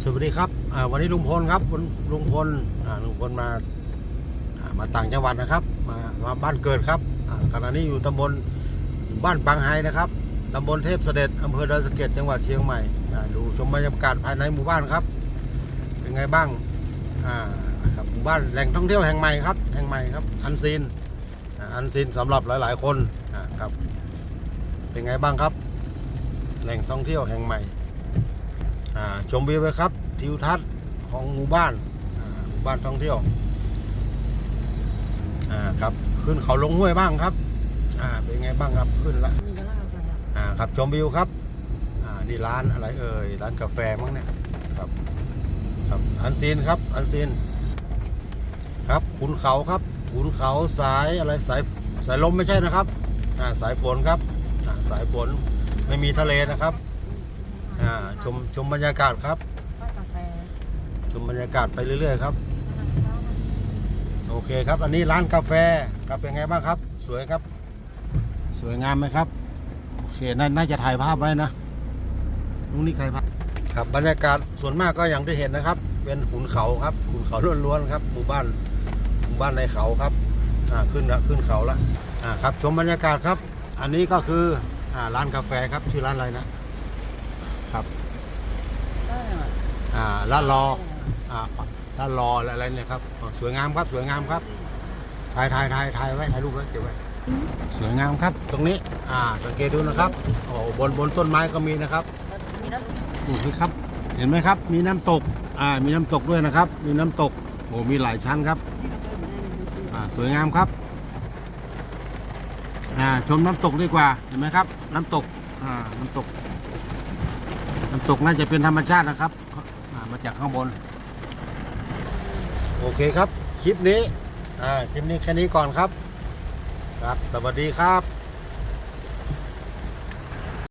สวัสดีครับวันนี้ลุงพลครับลุงพลลุงพลมามาต่างจังหวัดนะครับ มามาบ้านเกิดครับขณะนี้อยู่ตำบลบ้านปางไฮนะครับตำบลเทพเสด็จอำเภอดอยสะเก็ดจังหวัดเชียงใหม่ดูชมบรรยากาศภายในหมู่บ้านครับ เป็นไงบ้างครับหมู่บ้านแหล่งท่องเที่ยวแห่งใหม่ครับแห่งใหม่ครับอันซีนอันซีนสำหรับหลาย ๆ คนครับเป็นไงบ้างครับ แหล่งท่องเที่ยวแห่งใหม่ ชมวิวไปครับ ทิวทัศน์ของหมู่บ้านอ่าหมู่บ้านท่องเที่ยวอ่าครับขึ้นเขาลงห้วยบ้างครับอ่าเป็นไงบ้างครับขึ้นละมีก็เล่าให้ฟังครับอ่าครับชมวิวครับอ่านี่ร้านอะไรเอ่ยร้านกาแฟมั้งเนี่ยครับครับอันซีนครับอันซีนครับขุนเขาครับขุนเขาสายอะไรสายสายลมไม่ใช่นะครับอ่าสายฝนครับอ่าสายฝนไม่มีทะเลนะครับ อ่าชมชมบรรยากาศครับ ร้านกาแฟชมบรรยากาศไปเรื่อยๆครับ โอเคครับ อันนี้ร้านกาแฟครับเป็นไงบ้างครับ สวยครับ สวยงามไหมครับ โอเคนาน่าจะถ่ายภาพไว้นะลุงนี่ใครภาพครับบรรยากาศส่วนมากก็อย่างที่เห็นนะครับ เป็นขุนเขาครับขุนเขาล้วนๆครับหมู่บ้านหมู่บ้านในเขาครับอ่าขึ้นละขึ้นเขาละอ่าครับชมบรรยากาศครับ อันนี้ก็คืออ่าร้านกาแฟครับชื่อร้านอะไรนะ ครับได้เหรออ่าลาดรออ่าด้านรออะไรเนี่ยครับอ๋อสวยงามครับสวยงามครับถ่ายถ่ายถ่ายถ่ายไว้ถ่ายรูปไว้เก็บไว้สวยงามครับ ตรงนี้ อ่าสังเกตดูนะครับโอ้บนบนต้นไม้ก็มีนะครับมีน้ดูสิครับ เห็นไหมครับ มีน้ำตก อ่า มีน้ำตกด้วยนะครับ มีน้ำตกโอ้มีหลายชั้นครับ อ่าสวยงามครับ อ่าชมน้ำตกดีกว่าเห็นไหมครับ น้ำตก อ่าน้ำตก น้ำตกน่าจะเป็นธรรมชาตินะครับมาจากข้างบน โอเคครับ คลิปนี้ อ่า คลิปนี้แค่นี้ก่อนครับ ครับ สวัสดีครับ